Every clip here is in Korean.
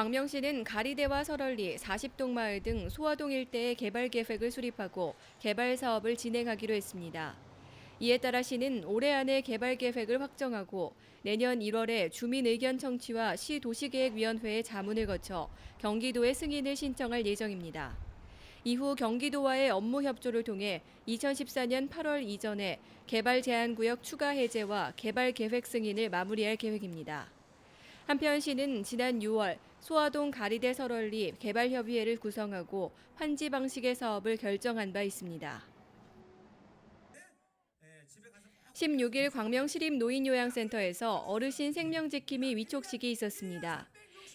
광명시는 가리대와 설월리, 40동 마을 등 소화동 일대의 개발 계획을 수립하고 개발 사업을 진행하기로 했습니다. 이에 따라 시는 올해 안에 개발 계획을 확정하고 내년 1월에 주민 의견 청취와 시 도시계획위원회의 자문을 거쳐 경기도에 승인을 신청할 예정입니다. 이후 경기도와의 업무 협조를 통해 2014년 8월 이전에 개발 제한 구역 추가 해제와 개발 계획 승인을 마무리할 계획입니다. 한편 시는 지난 6월 소화동 가리대 설월리 개발협의회를 구성하고 환지 방식의 사업을 결정한 바 있습니다. 16일 광명시립 노인요양센터에서 어르신 생명지킴이 위촉식이 있었습니다.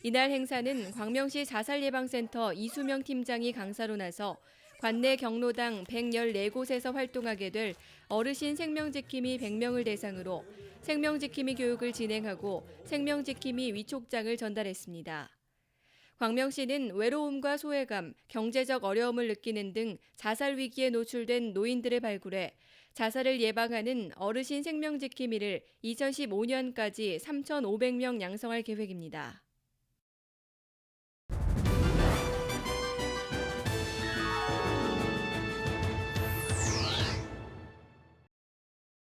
이날 행사는 광명시 자살예방센터 이수명 팀장이 강사로 나서 관내 경로당 114곳에서 활동하게 될 어르신 생명지킴이 100명을 대상으로 생명지킴이 교육을 진행하고 생명지킴이 위촉장을 전달했습니다. 광명시는 외로움과 소외감, 경제적 어려움을 느끼는 등 자살 위기에 노출된 노인들을 발굴해 자살을 예방하는 어르신 생명지킴이를 2015년까지 3,500명 양성할 계획입니다.